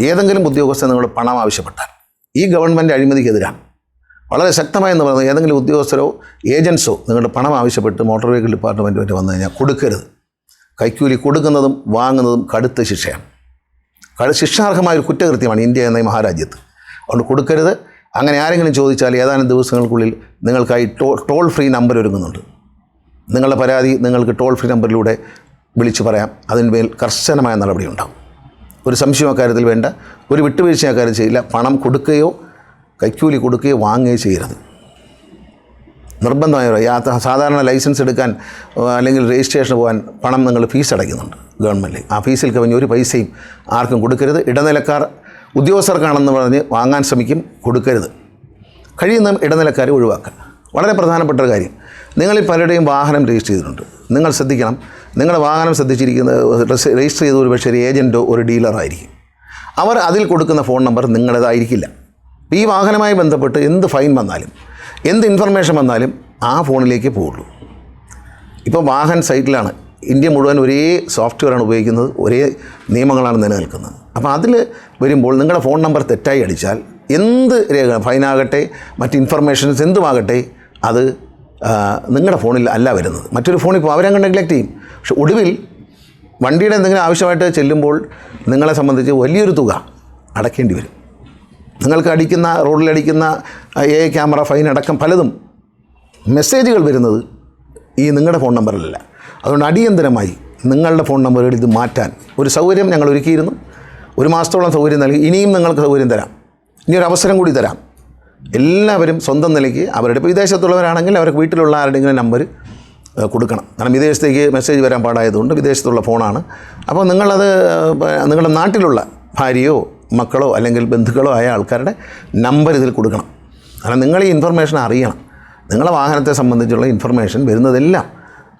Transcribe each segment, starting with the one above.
ഏതെങ്കിലും ഉദ്യോഗസ്ഥൻ നിങ്ങൾ പണം ആവശ്യപ്പെട്ടാൽ ഈ ഗവൺമെന്റ് അഴിമതിക്കെതിരാണ് വളരെ ശക്തമായെന്ന് പറയുന്നത് ഏതെങ്കിലും ഉദ്യോഗസ്ഥരോ ഏജൻസോ നിങ്ങളുടെ പണം ആവശ്യപ്പെട്ട് മോട്ടോർ വെഹിക്കിൾ ഡിപ്പാർട്ട്മെന്റുമായിട്ട് വന്നു കഴിഞ്ഞാൽ കൊടുക്കരുത്. കൈക്കൂലി കൊടുക്കുന്നതും വാങ്ങുന്നതും കടുത്ത ശിക്ഷയാണ്. കടു ശിക്ഷാർഹമായ ഒരു കുറ്റകൃത്യമാണ് ഇന്ത്യ എന്ന ഈ മഹാരാജ്യത്ത്. അതുകൊണ്ട് കൊടുക്കരുത്. അങ്ങനെ ആരെങ്കിലും ചോദിച്ചാൽ ഏതാനും ദിവസങ്ങൾക്കുള്ളിൽ നിങ്ങൾക്കായി ടോ ടോൾ ഫ്രീ നമ്പർ ഒരുങ്ങുന്നുണ്ട്. നിങ്ങളുടെ പരാതി നിങ്ങൾക്ക് ടോൾ ഫ്രീ നമ്പറിലൂടെ വിളിച്ചു പറയാം. അതിന്മേൽ കർശനമായ നടപടി ഉണ്ടാകും ഒരു സംശയം അക്കാര്യത്തിൽ വേണ്ട. ഒരു വിട്ടുവീഴ്ച അക്കാര്യം ചെയ്യില്ല. പണം കൊടുക്കുകയോ കൈക്കൂലി കൊടുക്കുകയോ വാങ്ങുകയോ ചെയ്യരുത്. നിർബന്ധമായ യാത്ര സാധാരണ ലൈസൻസ് എടുക്കാൻ അല്ലെങ്കിൽ രജിസ്ട്രേഷൻ പോകാൻ പണം നിങ്ങൾ ഫീസ് അടയ്ക്കുന്നുണ്ട് ഗവൺമെന്റ്. ആ ഫീസിൽ കവിഞ്ഞ് ഒരു പൈസയും ആർക്കും കൊടുക്കരുത്. ഇടനിലക്കാർ ഉദ്യോഗസ്ഥർക്കാണെന്ന് പറഞ്ഞ് വാങ്ങാൻ ശ്രമിക്കും കൊടുക്കരുത്. കഴിയുന്ന ഇടനിലക്കാരെ ഒഴിവാക്കുക. വളരെ പ്രധാനപ്പെട്ട ഒരു കാര്യം. നിങ്ങളിൽ പലരുടെയും വാഹനം രജിസ്റ്റർ ചെയ്തിട്ടുണ്ട്. നിങ്ങൾ ശ്രദ്ധിക്കണം. നിങ്ങളുടെ വാഹനം ശ്രദ്ധിച്ചിരിക്കുന്നത് രജിസ്റ്റർ ചെയ്ത ഒരു പക്ഷേ ഒരു ഏജന്റോ ഒരു ഡീലറോ ആയിരിക്കും. അവർ അതിൽ കൊടുക്കുന്ന ഫോൺ നമ്പർ നിങ്ങളുടേതായിരിക്കില്ല. ഈ വാഹനവുമായി ബന്ധപ്പെട്ട് എന്ത് ഫൈൻ വന്നാലും എന്ത് ഇൻഫർമേഷൻ വന്നാലും ആ ഫോണിലേക്ക് പോകുള്ളൂ ഇപ്പോൾ വാഹൻ സൈറ്റിലാണ്. ഇന്ത്യ മുഴുവൻ ഒരേ സോഫ്റ്റ്വെയറാണ് ഉപയോഗിക്കുന്നത് ഒരേ നിയമങ്ങളാണ് നിലനിൽക്കുന്നത്. അപ്പോൾ അതിൽ വരുമ്പോൾ നിങ്ങളുടെ ഫോൺ നമ്പർ തെറ്റായി അടിച്ചാൽ എന്ത് രേഖ ഫൈനാകട്ടെ മറ്റ് ഇൻഫർമേഷൻസ് എന്തുമാകട്ടെ അത് നിങ്ങളുടെ ഫോണിൽ അല്ല വരുന്നത്. മറ്റൊരു ഫോണിൽ ഇപ്പോൾ അവരങ്ങ് നെഗ്ലക്റ്റ് ചെയ്യും. പക്ഷെ ഒടുവിൽ വണ്ടിയുടെ എന്തെങ്കിലും ആവശ്യമായിട്ട് ചെല്ലുമ്പോൾ നിങ്ങളെ സംബന്ധിച്ച് വലിയൊരു തുക അടയ്ക്കേണ്ടി വരും. നിങ്ങൾക്ക് അടിക്കുന്ന റോഡിലടിക്കുന്ന എ ക്യാമറ ഫൈൻ അടക്കം പലതും മെസ്സേജുകൾ വരുന്നത് ഈ നിങ്ങളുടെ ഫോൺ നമ്പറിലല്ല. അതുകൊണ്ട് അടിയന്തരമായി നിങ്ങളുടെ ഫോൺ നമ്പറുകൾ ഇത് മാറ്റാൻ ഒരു സൗകര്യം ഞങ്ങൾ ഒരുക്കിയിരുന്നു. ഒരു മാസത്തോളം സൗകര്യം നൽകി. ഇനിയും നിങ്ങൾക്ക് സൗകര്യം തരാം. ഇനി ഒരു അവസരം കൂടി തരാം. എല്ലാവരും സ്വന്തം നിലയ്ക്ക് അവരുടെ ഇപ്പോൾ വിദേശത്തുള്ളവരാണെങ്കിൽ അവർക്ക് വീട്ടിലുള്ള ആരുടെയെങ്കിലും നമ്പർ കൊടുക്കണം. കാരണം വിദേശത്തേക്ക് മെസ്സേജ് വരാൻ പാടായതുകൊണ്ട് വിദേശത്തുള്ള ഫോണാണ് അപ്പോൾ നിങ്ങളത് നിങ്ങളുടെ നാട്ടിലുള്ള ഭാര്യയോ മക്കളോ അല്ലെങ്കിൽ ബന്ധുക്കളോ ആയ ആൾക്കാരുടെ നമ്പർ ഇതിൽ കൊടുക്കണം. കാരണം നിങ്ങൾ ഈ ഇൻഫർമേഷൻ അറിയണം. നിങ്ങളെ വാഹനത്തെ സംബന്ധിച്ചുള്ള ഇൻഫർമേഷൻ വരുന്നതെല്ലാം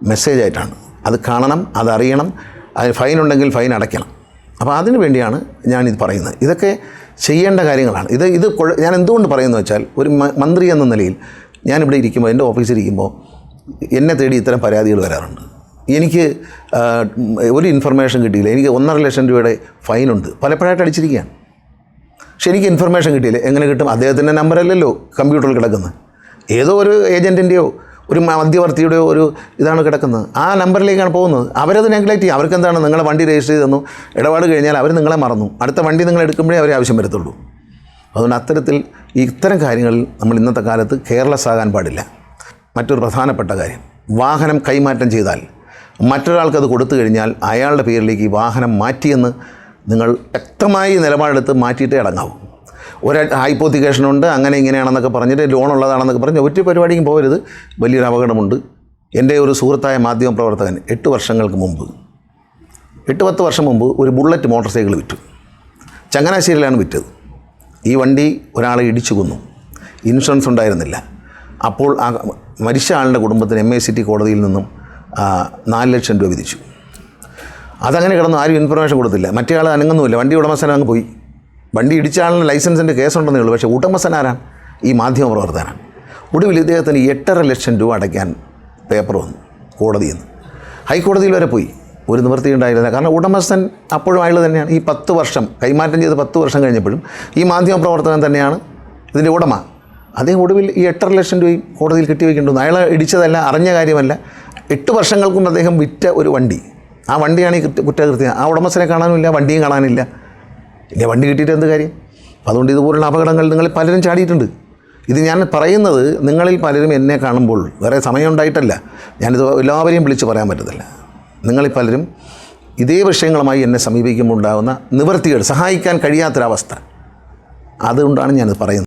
മെസ്സേജ് ആയിട്ടാണ്. അത് കാണണം അതറിയണം അതിന് ഫൈൻ ഉണ്ടെങ്കിൽ ഫൈൻ അടയ്ക്കണം. അപ്പോൾ അതിനു വേണ്ടിയാണ് ഞാനിത് പറയുന്നത്. ഇതൊക്കെ ചെയ്യേണ്ട കാര്യങ്ങളാണ്. ഇത് ഇത് ഞാൻ എന്തുകൊണ്ട് പറയുന്നത് വെച്ചാൽ ഒരു മന്ത്രി എന്ന നിലയിൽ ഞാനിവിടെ ഇരിക്കുമ്പോൾ എന്റെ ഓഫീസിൽ ഇരിക്കുമ്പോൾ എന്നെ തേടി ഇത്തരം പരാതികൾ വരാറുണ്ട്. എനിക്ക് ഒരു ഇൻഫർമേഷൻ കിട്ടിയില്ല. എനിക്ക് ഒന്നര ലക്ഷം രൂപയുടെ ഫൈനുണ്ട് പലപ്പോഴായിട്ട് അടിച്ചിരിക്കുകയാണ്. പക്ഷെ എനിക്ക് ഇൻഫർമേഷൻ കിട്ടിയില്ല. എങ്ങനെ കിട്ടും? അദ്ദേഹത്തിന്റെ നമ്പറല്ലല്ലോ കമ്പ്യൂട്ടറിൽ കിടക്കുന്നത്. ഏതോ ഒരു ഏജന്റിന്റെയോ ഒരു മധ്യവർത്തിയുടെ ഒരു ഇതാണ് കിടക്കുന്നത്. ആ നമ്പറിലേക്കാണ് പോകുന്നത്. അവരത് നെഗ്ലക്റ്റ് ചെയ്യും. അവർക്ക് എന്താണ് നിങ്ങളെ വണ്ടി രജിസ്റ്റർ ചെയ്ത് തന്നു. ഇടപാട് കഴിഞ്ഞാൽ അവർ നിങ്ങളെ മറന്നു. അടുത്ത വണ്ടി നിങ്ങൾ എടുക്കുമ്പോഴേ അവരെ ആവശ്യം വരത്തുള്ളൂ. അതുകൊണ്ട് അത്തരത്തിൽ ഇത്തരം കാര്യങ്ങളിൽ നമ്മൾ ഇന്നത്തെ കാലത്ത് കെയർലെസ് ആകാൻ പാടില്ല. മറ്റൊരു പ്രധാനപ്പെട്ട കാര്യം. വാഹനം കൈമാറ്റം ചെയ്താൽ മറ്റൊരാൾക്കത് കൊടുത്തു കഴിഞ്ഞാൽ അയാളുടെ പേരിലേക്ക് ഈ വാഹനം മാറ്റിയെന്ന് നിങ്ങൾ വ്യക്തമായി നിലപാടെടുത്ത് മാറ്റിയിട്ടേ അടങ്ങാവൂ. ഒരു ഹൈപ്പോത്തിക്കേഷനുണ്ട് അങ്ങനെ ഇങ്ങനെയാണെന്നൊക്കെ പറഞ്ഞിട്ട് ലോൺ ഉള്ളതാണെന്നൊക്കെ പറഞ്ഞ് ഒറ്റ പരിപാടിക്കും പോകരുത്. വലിയൊരു അപകടമുണ്ട്. എന്റെ ഒരു സുഹൃത്തായ മാധ്യമ പ്രവർത്തകൻ എട്ട് വർഷങ്ങൾക്ക് മുമ്പ് എട്ട് പത്ത് വർഷം മുമ്പ് ഒരു ബുള്ളറ്റ് മോട്ടോർ സൈക്കിൾ വിറ്റു. ചങ്ങനാശ്ശേരിയിലാണ് വിറ്റത്. ഈ വണ്ടി ഒരാളെ ഇടിച്ചു കൊന്നു. ഇൻഷുറൻസ് ഉണ്ടായിരുന്നില്ല. അപ്പോൾ ആ മരിച്ച ആളുടെ കുടുംബത്തിന് എം എ സിറ്റി കോടതിയിൽ നിന്നും നാല് ലക്ഷം രൂപ വിധിച്ചു. അതങ്ങനെ കിടന്നു ആരും ഇൻഫർമേഷൻ കൊടുത്തില്ല. മറ്റേ ആൾ അനങ്ങുന്നുമില്ല. വണ്ടി ഉടമസ്ഥൻ അങ്ങ് പോയി. വണ്ടി ഇടിച്ച ആളിന് ലൈസൻസിന്റെ കേസുണ്ടെന്നേ ഉള്ളൂ. പക്ഷേ ഉടമസ്ഥനാരാണ് ഈ മാധ്യമ പ്രവർത്തകനാണ് ഒടുവിൽ ഇദ്ദേഹത്തിന് എട്ടര ലക്ഷം രൂപ അടയ്ക്കാൻ പേപ്പർ വന്നു കോടതിയിൽ നിന്ന്. ഹൈക്കോടതിയിൽ വരെ പോയി. ഒരു നിവൃത്തി ഉണ്ടായിരുന്നില്ല. കാരണം ഉടമസ്ഥൻ അപ്പോഴും അയാൾ തന്നെയാണ്. ഈ പത്ത് വർഷം കൈമാറ്റം ചെയ്ത് പത്ത് വർഷം കഴിഞ്ഞപ്പോഴും ഈ മാധ്യമ പ്രവർത്തകൻ തന്നെയാണ് ഇതിന്റെ ഉടമ. അദ്ദേഹം ഒടുവിൽ ഈ എട്ടര ലക്ഷം രൂപയും കോടതിയിൽ കെട്ടിവെക്കേണ്ടത് അയാൾ ഇടിച്ചതല്ല അറിഞ്ഞ കാര്യമല്ല. എട്ട് വർഷങ്ങൾക്കും അദ്ദേഹം വിറ്റ ഒരു വണ്ടി. ആ വണ്ടിയാണ് ഈ കുറ്റകൃത്യം. ആ ഉടമസ്ഥനെ കാണാനുമില്ല വണ്ടിയും കാണാനില്ല. ഇനി വണ്ടി കിട്ടിയിട്ട് എന്ത് കാര്യം? അതുകൊണ്ട് ഇതുപോലുള്ള അപകടങ്ങൾ നിങ്ങൾ പലരും ചാടിയിട്ടുണ്ട്. ഇത് ഞാൻ പറയുന്നത് നിങ്ങളിൽ പലരും എന്നെ കാണുമ്പോൾ വേറെ സമയം ഉണ്ടായിട്ടല്ല. ഞാനിത് എല്ലാവരെയും വിളിച്ച് പറയാൻ പറ്റത്തില്ല. നിങ്ങളിൽ പലരും ഇതേ വിഷയങ്ങളുമായി എന്നെ സമീപിക്കുമ്പോൾ ഉണ്ടാകുന്ന നിവൃത്തികൾ സഹായിക്കാൻ കഴിയാത്തൊരവസ്ഥ. അതുകൊണ്ടാണ് ഞാനിത് പറയുന്നത്.